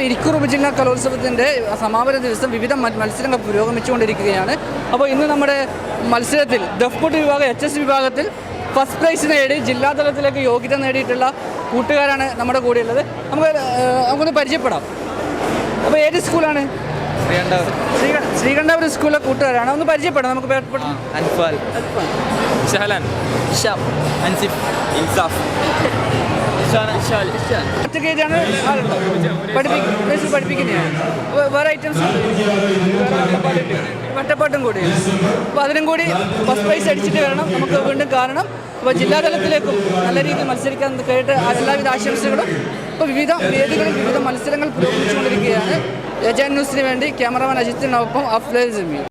അപ്പോൾ ഇരിക്കൂർ ഉപജില്ലാ കലോത്സവത്തിന്റെ സമാപന ദിവസം വിവിധ മത്സരങ്ങൾ പുരോഗമിച്ചുകൊണ്ടിരിക്കുകയാണ്. അപ്പോൾ ഇന്ന് നമ്മുടെ മത്സരത്തിൽ ദഫ്മുട്ട് വിഭാഗം എച്ച് എസ് വിഭാഗത്തിൽ ഫസ്റ്റ് പ്രൈസ് നേടി ജില്ലാതലത്തിലേക്ക് യോഗ്യത നേടിയിട്ടുള്ള കൂട്ടുകാരാണ് നമ്മുടെ കൂടെയുള്ളത്. നമുക്ക് നമുക്കൊന്ന് പരിചയപ്പെടാം. അപ്പോൾ ഏത് സ്കൂളാണ്? ശ്രീക ശ്രീകണ്ഠാപുരം സ്കൂളിലെ കൂട്ടുകാരാണ്. ഒന്ന് പരിചയപ്പെടാം നമുക്ക് അൻഫാൽ. ഷഹലാൻ. അൻസിഫ്. ഇൻസാഫ്. ഐറ്റംസ് വട്ടപ്പാട്ടും കൂടി. അപ്പോൾ അതിനും കൂടി ഫസ്റ്റ് പ്രൈസ് അടിച്ചിട്ട് വരണം നമുക്ക് വീണ്ടും കാരണം അപ്പോൾ ജില്ലാതലത്തിലേക്കും നല്ല രീതിയിൽ മത്സരിക്കാൻ കേട്ട് എല്ലാവിധ ആശംസകളും ഇപ്പോൾ വിവിധ വേദികളും വിവിധ മത്സരങ്ങൾ പുരോഗമിച്ചുകൊണ്ടിരിക്കുകയാണ്. രജാൻ ന്യൂസിന് വേണ്ടി ക്യാമറമാൻ അജിത്തിനൊപ്പം അഫ്ലൽ ജമീൽ.